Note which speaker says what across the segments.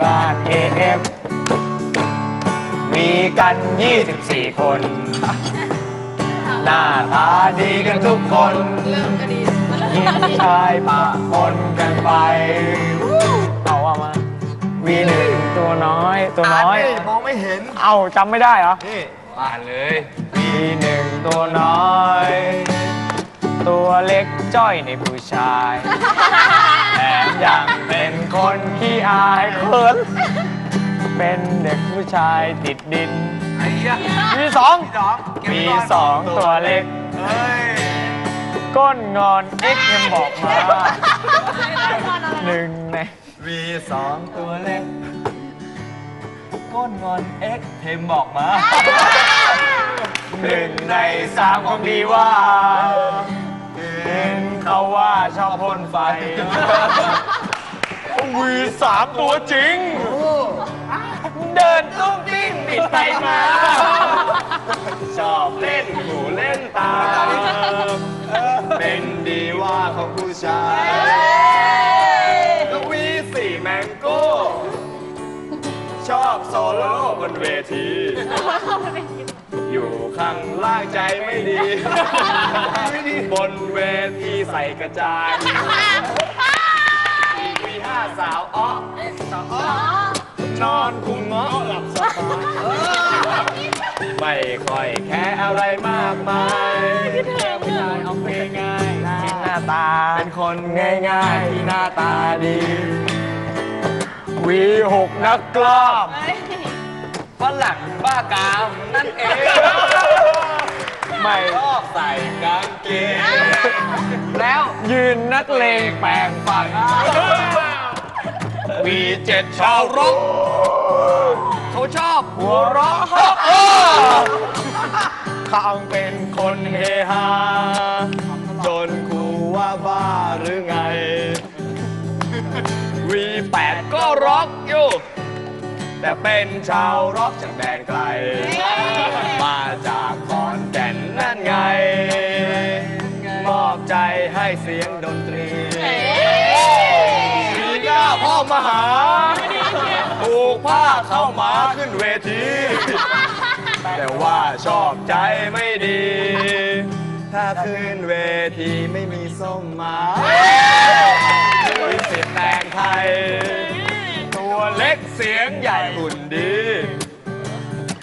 Speaker 1: บ้าน AF มีกัน 24 คน หน้าตาดีกันทุกคน
Speaker 2: เริ่มก็ดี
Speaker 1: หญิงชายปะปนกันไป เอาว่ามาวีหนึ่งตัวน้อยตัวน้อย
Speaker 3: มองไม่เห็น
Speaker 1: เอาจำไม่ได้เหรอ
Speaker 3: นี่
Speaker 1: อ่านเลยวีหนึ่งตัวน้อย ตัวเล็กจ้อยในผู้ชายแถมยังเป็น คนขี้อายเขินเป็นเด็กผู้ชายติดดิน
Speaker 3: ไอ้ยะ
Speaker 1: มีสอง
Speaker 3: สองเก็บ
Speaker 1: มี
Speaker 3: ไว้ก่น
Speaker 1: สองตัวเล็ก
Speaker 3: เฮ้ย
Speaker 1: ก้นงอนเอ็กยังบอกมาหนึ่งในมีสองตัวเล็ก ก้นงอนเอ็กเทมบอกมาหนึ่งในสามของดีว่าเห็นเขาว่าชอบพ่นไฟวี สามตัวจริง เดินตุ้งติ้งบิดไปมา ชอบเล่นหูเล่นตา เป็นดีว่าของผู้ชายก็วีสี่แมงโก้ ชอบโซโล่บนเวที อยู่ข้างล่างใจไม่ดี บนเวทีใส่กระจายวีห้าสาวอ้อ ไม่ค่อยแค่อะไรมากมายแค่ผู้ชายเอาเพลงง่ายที่หน้าตา เป็นคนง่ายๆที่หน้าตาดีวีหกนักกล้ามฝรั่งบ้ากาม นั่นเอง ไม่ชอบใส่กางเกง แล้วยืนนักเลงแปลงฟันมีเจ็ดชาวร็อก เขาชอบหัวเราะข้างเป็นคนเฮฮาจนครูว่าบ้าหรือไงวีแปดก็ร็อกอยู่แต่เป็นชาวร็อกจากแดนไกล มาจากขอนแก่นนั่นไง มอบใจให้เสียงดนตรีมีหน้าพ่อมหา ผูกผ้าเข้ามาขึ้นเวที แต่ว่าชอบใจไม่ดี ถ้าขึ้นเวทีไม่มีส้มมาวิสิตแตงไทย ตัวเล็กเสียงใหญ่หุ่นดี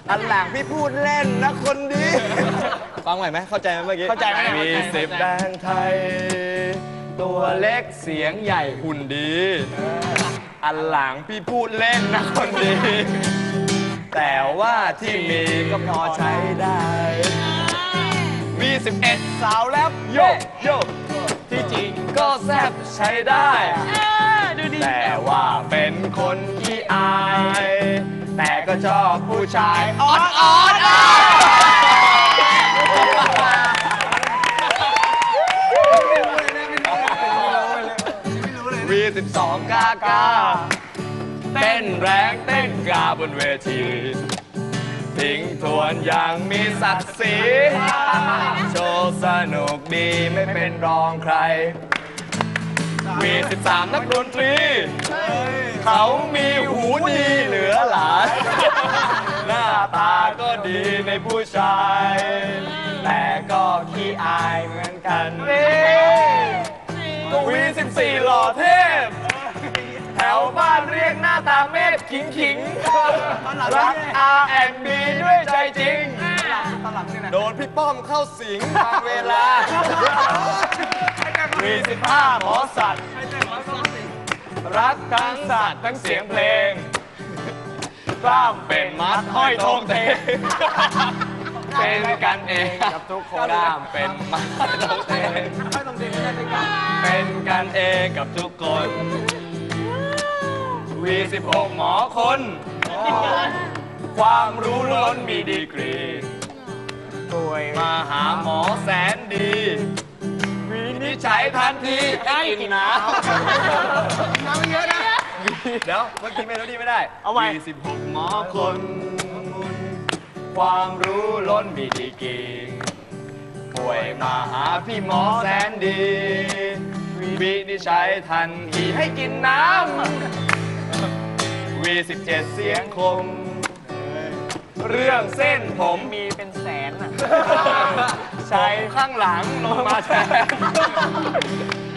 Speaker 1: อันหลังพี่พูดเล่นนะคนดี ฟังใหม่ไหมเข้าใจไหมเมื่อกี้
Speaker 3: เข้าใจไหม
Speaker 1: มีสิบแดงไทย ตัวเล็กเสียงใหญ่หุ่นดี อันหลังพี่พูดเล่นนะคนดี แต่ว่าที่มีก็พอใช้ได้ มี 11 สาวแล้วโยกโยกที่จริงก็แซบใช้ได้ แต่ว่าเป็นคนที่อาย แต่ก็ชอบผู้ชายออดออดากา เต้นแรงเต้นกาบนเวทีทิ้งทวนอย่างมีศักดิ์ศรีโชว์สนุกดีไม่เป็นรองใคร มี 13 นักดนตรี เขามีหูดีเหลือหลาย หน้าตาก็ดีในผู้ชาย แต่ก็ขี้อายเหมือนกันก็วี14 หล่อเทพ แถวบ้านเรียกหน้าตาเมฆขิงขิงรัก R&B ด้วยใจจริง โดนพี่ป้อมเข้าสิงบางเวลามีสิบห้าหมอสัตว์ รักทั้งสัตว์ทั้งเสียงเพลงกล้ามเป็นมัดห้อยทงเตงเป็นกันเองกับทุกคนกล้ามเป็นมัดห้อยทงเตงเป็นกันเองกับทุกคน วีสิบหกหมอคน ความรู้ล้นมีดีกรีมาหาหมอแสนดี วินิจฉัยทันทีให้กินน้ำ
Speaker 3: น้ำเยอะนะ
Speaker 1: เดี๋ยวเมื่อกี้เมโลดี้ไม่ได้
Speaker 3: เอาใหม่
Speaker 1: 26หมอคน ความรู้ล้นมีดีกรี ป่วยมาหาพี่หมอแสนดีวินิจฉัยทันทีให้กินน้ำ วีสิบเจ็ดเสียงคม เรื่องเส้นผม
Speaker 2: มีเป็นแสนอะ
Speaker 1: ใช้ข้างหลังลงมาแทน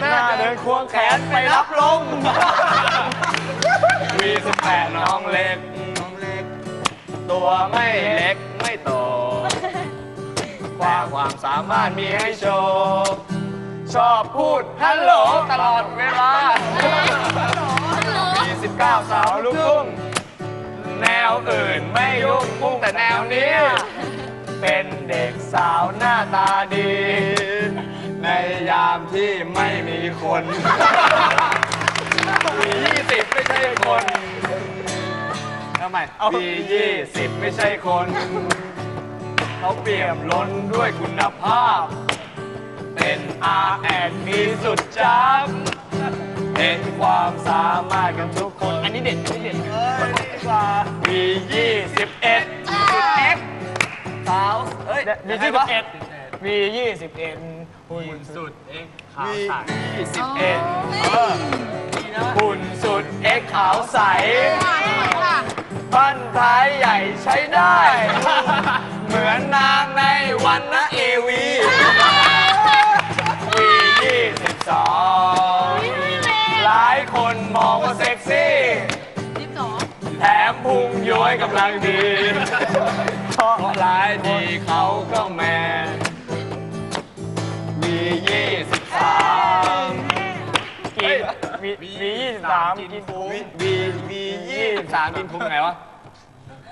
Speaker 1: หน้าเดินควงแขนไปรับลมวีสิบแปดน้องเล็ก
Speaker 3: น้องเล็ก
Speaker 1: ตัวไม่เล็กไม่โตแต่ความสามารถมีให้โชว์ ชอบพูดฮัลโหลตลอดเวลา มี19สาวลูกทุ่งแนวอื่นไม่ยุ่งพุ่งแต่แนวเนี้ยเป็นเด็กสาวหน้าตาดี ในยามที่ไม่มีคนมี20ไม่ใช่คนทำไมมี20ไม่ใช่คน เขาเปี่ยมล้นด้วยคุณภาพ เป็น R&B สุดจ้ำ เห็นความสามารถกันทุกคน
Speaker 2: อันนี้เด็ดอันนี้เด็ด
Speaker 1: มี 21 F สาวเอ้ย
Speaker 2: มีที่สิบเอ็ดมียี่สิบเอ็ดหุ่นสุดเอ็กขาว
Speaker 1: มี
Speaker 2: ใส
Speaker 1: 21เออหุ่นสุด X ขาวใสปั้นท้ายใหญ่ใช้ได้ เหมือนนางในวันนะเอวีวี มพุงย้อยกำลังดีเพราะหลายทีเขาก็แมนมียี่สิบสาม
Speaker 2: กินมีมียี่สิบสามกินคุ้ม
Speaker 1: มีมียี่สิบสามกินคุ้มไงวะ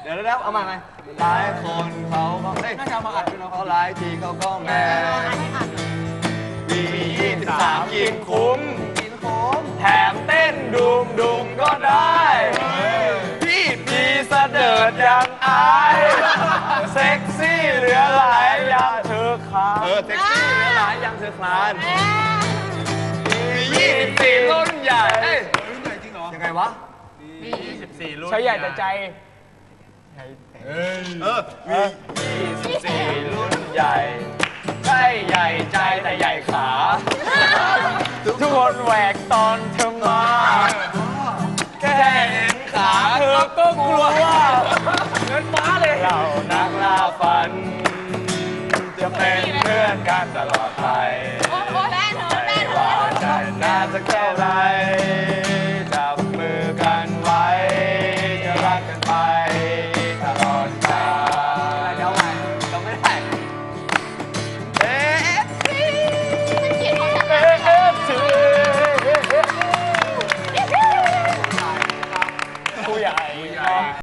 Speaker 1: เดี๋ยวแล้วเอามาไหมหลายคนเขาก็เอ้ยน่าจะมาอัดด้วยนะเขาหลายทีเขาก็แมนมียี่สิบสามกินคุ้ม
Speaker 3: กินโค้ง
Speaker 1: แถมเต้นดุมดุมก็ได้พี่พีเส ดิร์ดยังอายเซ็กซี่เหลือหลายยังเธอคลานเออเซ็กซี่เหลือหลายยังเธอคลานมียี่สิบสี่รุ่นใหญ่เอ้ย
Speaker 3: รุ่นใหญ่จริงเหรอ
Speaker 1: ยังไงวะ
Speaker 2: ใช้ใหญ่แต่ใจ
Speaker 3: เออ
Speaker 1: มียี่สิบสี่รุ่นใหญ่ใช่ใหญ่ใจแต่ใหญ่ขา
Speaker 2: ทุกคนแหวกตอนเธอมา
Speaker 1: แค่เห็นขาเธอก็กลัวว่า ตลอดไป